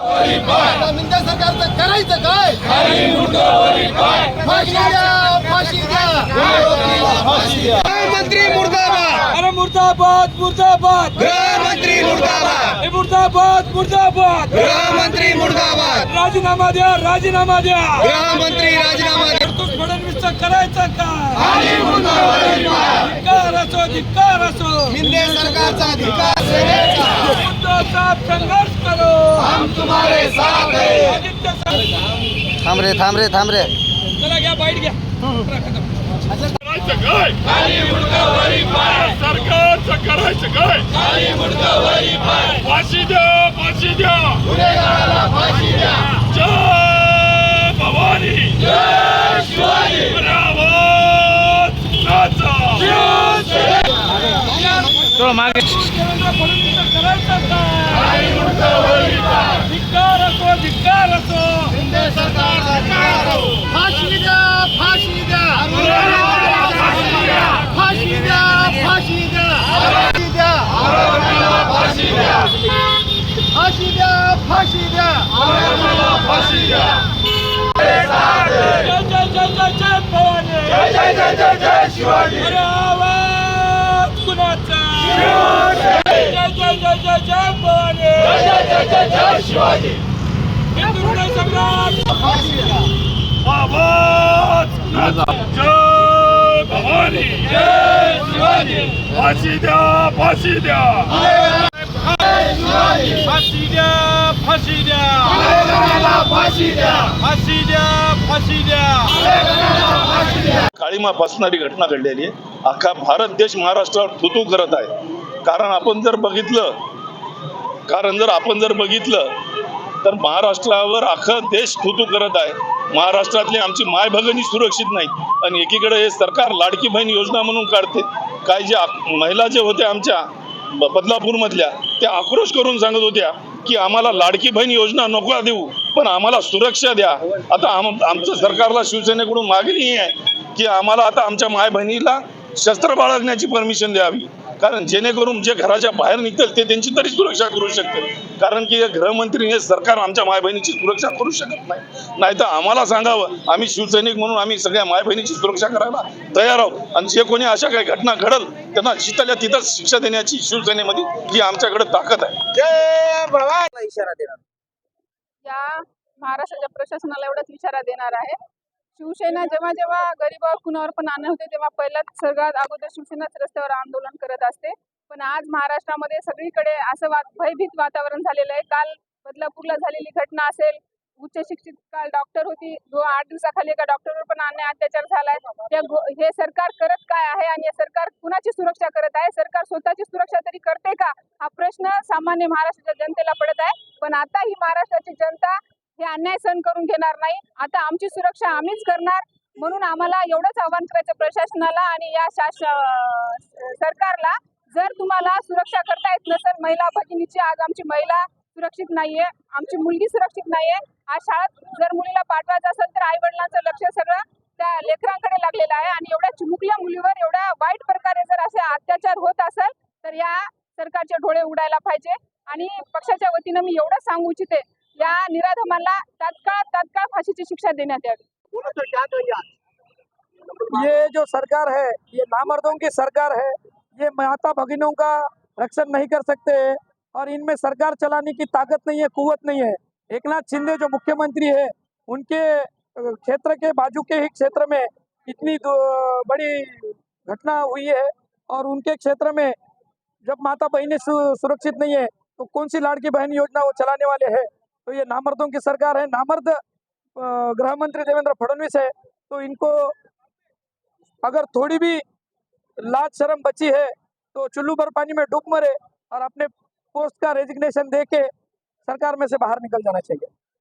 मिंदा सरकारचं करायचं काय फाशी द्या फाशी द्या. मंत्री मुर्दाबाद. अरे मुर्दाबाद मुर्दाबाद. गृहमंत्री मुर्दाबाद. हे मुर्दाबाद मुर्दाबाद. गृहमंत्री मुर्दाबाद. राजीनामा द्या राजीनामा द्या. गृहमंत्री राजीनामा द्या. तरतूद फडणवीसचा करायचं का? धिक्कार असो धिक्कार असो. मिंदे सरकारचा अधिकार साहेब संघर्ष करो। हम तुम्हारे साथ है। थांब रे थांब रे थांब रे। चला घ्या बाईट घ्या करायचं काय सरकारचं करायचं काय फाशी द्या फाशी द्या जय भवानी। जय शिवाजी। देवेंद्र फडणवीसचा करायचं धिक्कार असो धिक्कार असो मिंदे फाशी द्या फाशी द्या फाशी द्या फाशी द्या फाशी द्या फाशी द्या फाशी द्या जय जय जय जय जय भवानी जय जय जय जय जय शिवाजी अरे आवाज कुणाचा जय जय जय जय जय भवानी जय जय जय जय जय शिवाजी. भवानी. शिवाजी. फाशी द्या फाशी द्या. फाशी द्या फाशी द्या. फाशी द्या फाशी द्या. फाशी द्या काळीमा फसणारी घटना घडलेली आहे. अख्खा भारत देश महाराष्ट्रावर थुतू करत आहे. कारण आपण जर बघितलं कारण जर आपण जर बघितलं तर महाराष्ट्रावर अख्खा देश थुतू करत आहे. महाराष्ट्रातली आमची माय सुरक्षित नाही आणि एकीकडे हे सरकार लाडकी बहीण योजना म्हणून काढते. काय जे महिला जे होत्या आमच्या बदलापूरमधल्या त्या आक्रोश करून सांगत होत्या की आम्हाला लाडकी बहीण योजना नको देऊ पण आम्हाला सुरक्षा द्या. आता आम आमचं सरकारला शिवसेनेकडून मागणी आहे की आम्हाला आता आमच्या माय बहिणीला शस्त्र बाळगण्याची परमिशन द्यावी. कारण जेणेकरून जे घराच्या बाहेर निघतील ते त्यांची तरी सुरक्षा करू शकतील. कारण की गृहमंत्री हे सरकार आमच्या माय बहिणीची सुरक्षा करू शकत नाही. नाही तर आम्हाला सांगावं आम्ही शिवसैनिक म्हणून आम्ही सगळ्या माय बहिणीची सुरक्षा करायला तयार आहोत. आणि जे कोणी अशा काही घटना घडल त्यांना जिथल्या तिथंच शिक्षा देण्याची शिवसेनेमध्ये ही आमच्याकडे ताकद आहे. या महाराष्ट्राच्या प्रशासनाला एवढाच इशारा देणार आहे. शिवसेना जेव्हा जेव्हा गरीबावर कुणावर पण आणत होते तेव्हा पहिल्याच सगळ्यात अगोदर शिवसेनाच रस्त्यावर आंदोलन करत असते. पण आज महाराष्ट्रामध्ये सगळीकडे असं वा भयभीत वातावरण झालेलं आहे. काल बदलापूरला झालेली घटना असेल उच्च शिक्षित काल डॉक्टर होती जो आठ दिवसाखाली एका डॉक्टरवर पण अन्याय अत्याचार झालाय. त्या हे सरकार करत काय आहे आणि हे सरकार कुणाची सुरक्षा करत आहे? सरकार स्वतःची सुरक्षा तरी करते का? हा प्रश्न सामान्य महाराष्ट्राच्या जनतेला पडत आहे. पण आता ही महाराष्ट्राची जनता हे अन्याय सहन करून घेणार नाही. आता आमची सुरक्षा आम्हीच करणार. म्हणून आम्हाला एवढंच आव्हान करायचं प्रशासनाला आणि या शास सरकारला. जर तुम्हाला सुरक्षा करता येत नसेल महिला भगिनीची आज आमची महिला सुरक्षित नाहीये आमची मुलगी सुरक्षित नाहीये. आज शाळेत जर मुलीला पाठवायचं असेल तर आई वडिलांचं लक्ष सगळं त्या लेकरांकडे लागलेलं आहे. आणि एवढ्या चिमुकल्या मुलीवर एवढ्या वाईट प्रकारे जर असे अत्याचार होत असेल तर या सरकारचे डोळे उडायला पाहिजे. आणि पक्षाच्या वतीनं मी एवढं सांगू इच्छिते या निराधमांना तात्काळ तात्काळ फाशीची शिक्षा देण्यात यावी. ये जो सरकार है ये नामर्दों की सरकार है ये माता भगिनों का रक्षण नहीं कर सकते हैं और इनमें सरकार चलाने की ताकत नहीं है कुवत नहीं है। एक नाथ शिंदे जो मुख्यमंत्री है उनके क्षेत्र के बाजू के ही क्षेत्र में इतनी बड़ी घटना हुई है और उनके क्षेत्र में जब माता बहनें सुरक्षित नहीं है तो कौन सी लाड़की बहन योजना वो चलाने वाले हैं? तो ये नामर्दों की सरकार है। नामर्द गृह मंत्री देवेंद्र फडणवीस है तो इनको अगर थोड़ी भी लाज शर्म बची है तो चुल्लू भर पानी में डूब मरे और अपने पोस्ट का रेजिग्नेशन दे के सरकार में से बाहर निकल जाना चाहिए।